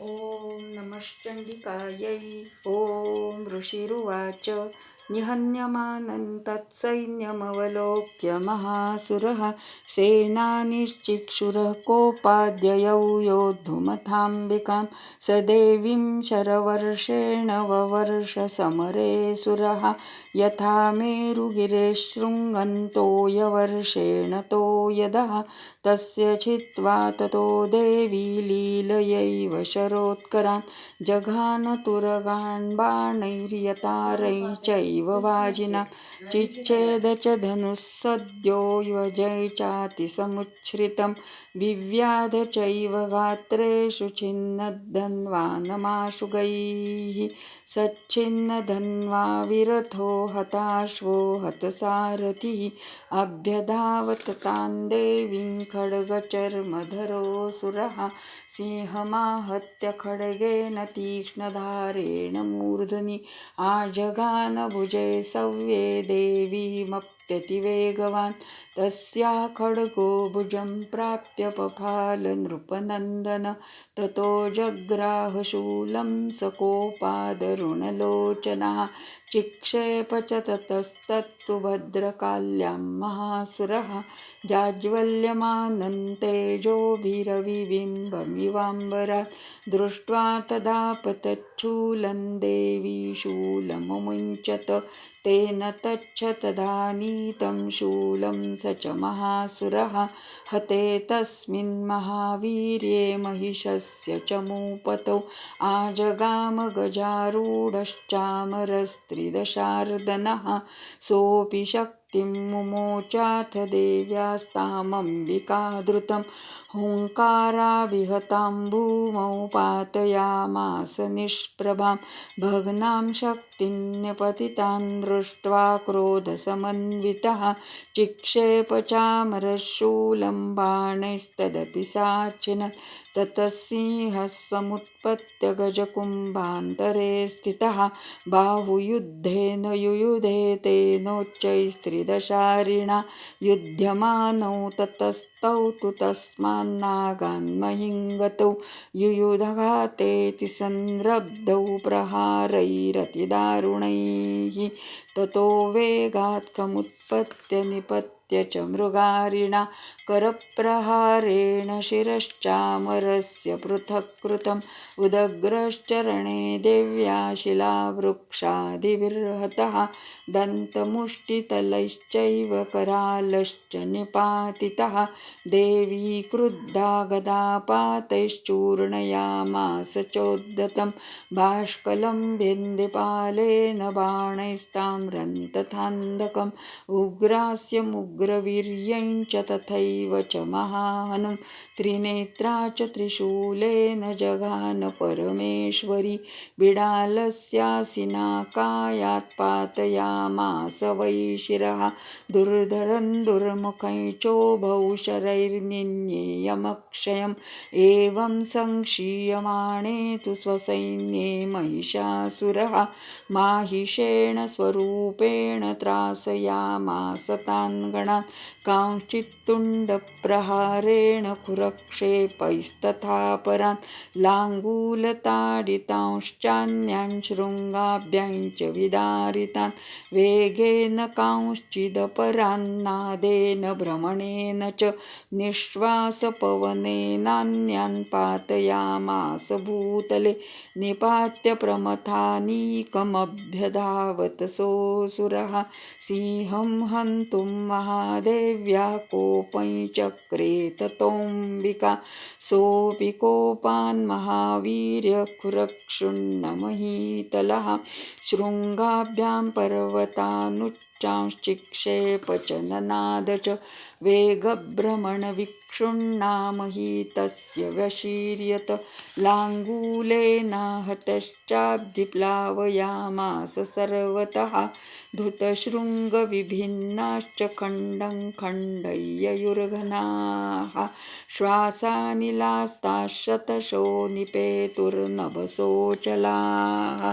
ॐ नमश्चण्डिकायै ॐ ऋषिरुवाच। निहन्यमानं तत्सैन्यमवलोक्य महासुरः सेनानिश्चिक्षुरः कोपाद्ययौ योद्धुमथाम्बिकां स देवीं शरवर्षेण ववर्ष समरे सुरः यथा मेरुगिरे शृङ्गन्तो यवर्षेण तो यदः तस्य छित्त्वा ततो देवी लीलयैव शरोत्करान् जघानतुरगान् बाणैर्यतारैः चैव वाजिना चिच्छेद च धनुः सद्यो युवजै विव्याध चैव गात्रेषु छिन्नद्धन्वानमाशुगैः। सच्छिन्नधन्वा विरथो हताश्वो हतसारथिः। अभ्यधावत तान् देवीं खड्गचर्मधरोऽसुरः सिंहमाहत्य खड्गेन तीक्ष्णधारेण मूर्धनि। आजगानभुजे सव्ये देवीमप्यतिवेगवान् तस्या खड्गो भुजं प्राप्य पफालनृपनन्दन ततो जग्राहशूलं सकोपादरुणलोचनः। चिक्षेप च ततस्तत्तु भद्रकाल्यां महासुरः। जाज्वल्यमानन्तेजोभिरविबिम्बमिवाम्बरा दृष्ट्वा तदापतच्छूलं देवी शूलमुञ्चत तेन तच्छ तदानीतं शूलं स च महासुरः। हते तस्मिन् महावीर्ये महिषस्य च मूपतौ। आजगामगजारूढश्चामरस्त्रिदशार्दनः। सोऽपि शक् शक्तिं मुमोचाथ देव्यास्तामम्बिका धृतं हुङ्काराविहतां भूमौ पातयामास निष्प्रभां। भग्नां शक्तिं न्यपतितान् दृष्ट्वा क्रोधसमन्वितः। चिक्षेपचामरशूलं बाणैस्तदपि साचिनत् ततः सिंहः समुत्पत्य गजकुम्भान्तरे स्थितः। बाहुयुद्धेन युयुधे तेनोच्चैस्त्रिदशारिणा युध्यमानौ ततस्तौ तु तस्मान्नागान्महिङ्गतौ युयुधघातेति सन्द्रब्धौ प्रहारैरतिदारुणैः ततो वेगात्कमुत्पत्य निपत्य च मृगारिणा करप्रहारेण शिरश्चामरस्य पृथक् कृतम् उदग्रश्चरणे देव्या शिलावृक्षादिविर्हतः दन्तमुष्टितलैश्चैव करालश्च निपातितः देवी क्रुद्धा गदापातैश्चूर्णयामास चोद्धतं भाष्कलं बिन्दिपालेन बाणैस्ताम्रं तथान्धकम् मुग् उग्रवीर्यञ्च तथैव च महाहनुं त्रिनेत्रा च त्रिशूलेन जघान परमेश्वरी बिडालस्यासिनाकायात् पातयामास वै शिरः दुर्धरं दुर्मुखैचोभौ शरैर्निन्येयमक्षयम् एवं संक्षीयमाणे तु स्वसैन्ये महिषासुरः माहिषेण स्वरूपेण त्रासयामास तान् गणान् तुण्डप्रहारेण खुरक्षेपैस्तथा परान् लाङ्गूलताडितांश्चान्यान् शृङ्गाभ्यां च विदारितान् वेगेन कांश्चिदपरान्नादेन भ्रमणेन च निःश्वासपवनेनान्यान् पातयामास भूतले निपात्य प्रमथानीकमभ्यधावत सोऽसुरः सिंहं हन्तुं महादेव्या को चक्रे ततोऽम्बिका सोऽपि कोपान् महावीर्यखुरक्षुण्णमहीतलः शृङ्गाभ्यां पर्वतानुच्चांश्चिक्षेप च ननाद च तस्य व्यशीर्यत लाङ्गूलेनाहतश्चाब्धिप्लावयामास सर्वतः धृतशृङ्गविभिन्नाश्च खण्डं खण्डय्ययुर्घनाः श्वासानिलास्ताशतशो निपेतुर्नभसोचलाः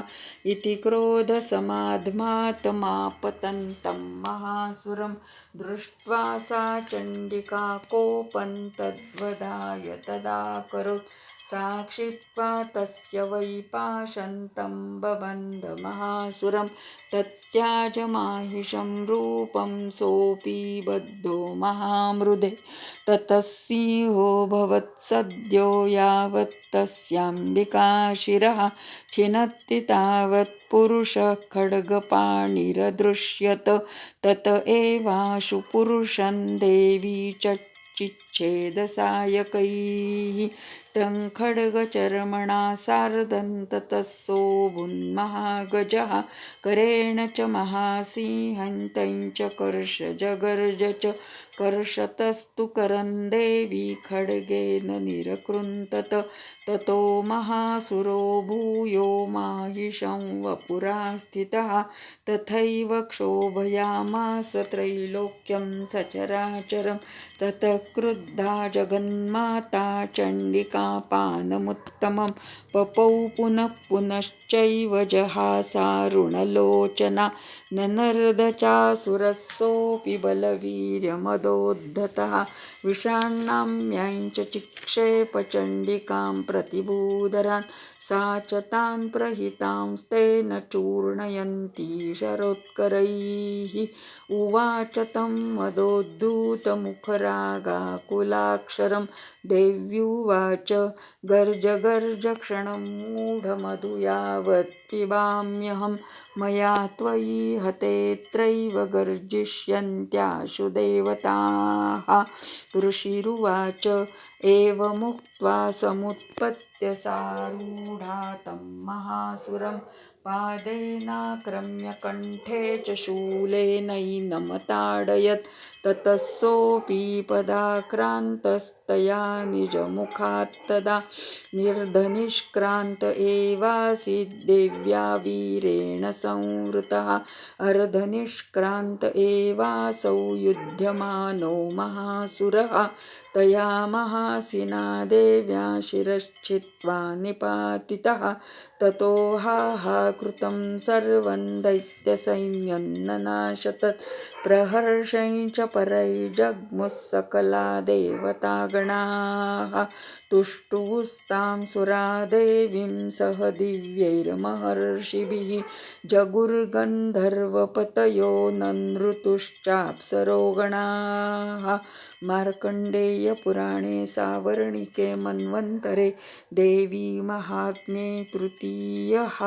इति क्रोधसमाध्मातमापतन्तं महासुरं दृष्ट्वा सा चण्डिका कोपं तद्वदाय तदा करोत्। साक्षित्वा तस्य वै पाशन्तं बबन्धमहासुरं तत्याजमाहिषं रूपं सोऽपि बद्धो महामृदे। ततः सिंहो भवत्सद्यो यावत् तस्याम्बिकाशिरः छिनत्ति तावत् पुरुषः खड्गपाणिरदृश्यत तत एवाशु पुरुषं देवी चिच्छेदसायकैः टङ्खड्गचर्मणा खड्गचर्मणा करेण च महासिंहं तं च कर्षजगर्ज च कर्षतस्तु करन्देवी खड्गेन निरकृन्तत। ततो महासुरो भूयो माहिषं वपुरा स्थितः। तथैव क्षोभयामास त्रैलोक्यं सचराचरं। ततः क्रुद्धा जगन्माता चण्डिकापानमुत्तमं पपौ पुनः पुनश्चैव ननर्दचासुरः सोऽपि बलवीर्यमदोद्धतः विषाण्णाम्याञ्च चिक्षेपचण्डिकां प्रतिबूदरान् सा च तान् प्रहितांस्तेन चूर्णयन्ती शरोत्करैः। उवाच तं मदोद्धूतमुखरागाकुलाक्षरं देव्युवाच गर्जगर्जक्षणं गर्ज मूढमधु यावत् पिबाम्यहं मया त्वयि हतेऽत्रैव गर्जिष्यन्त्याशु देवताः। ऋषिरुवाच एवमुक्त्वा समुत्पत्य सारूढातं महासुरं पादेनाक्रम्य कण्ठे च शूलेनैनमताडयत्। ततसोऽपि पदाक्रान्तस्तया निजमुखात्तदा निर्धनिष्क्रान्त एवासीत् देव्या वीरेण संवृतः। अर्धनिष्क्रान्त एवासौ युध्यमानो महासुरः। तया महासिना देव्या शिरश्चित्वा निपातितः। ततो हाहाकृतं सर्वं दैत्यसैन्यं ननाशतत्। प्रहर्षं प्रहर्षञ्च परैजग्मुःसकला देवतागणाः तुष्टुस्तां सुरा देवीं सह दिव्यैर्महर्षिभिः जगुर्गन्धर्वपतयो ननृतुश्चाप्सरोगणाः मार्कण्डेयपुराणे सावर्णिके मन्वन्तरे देवी महात्म्ये तृतीयः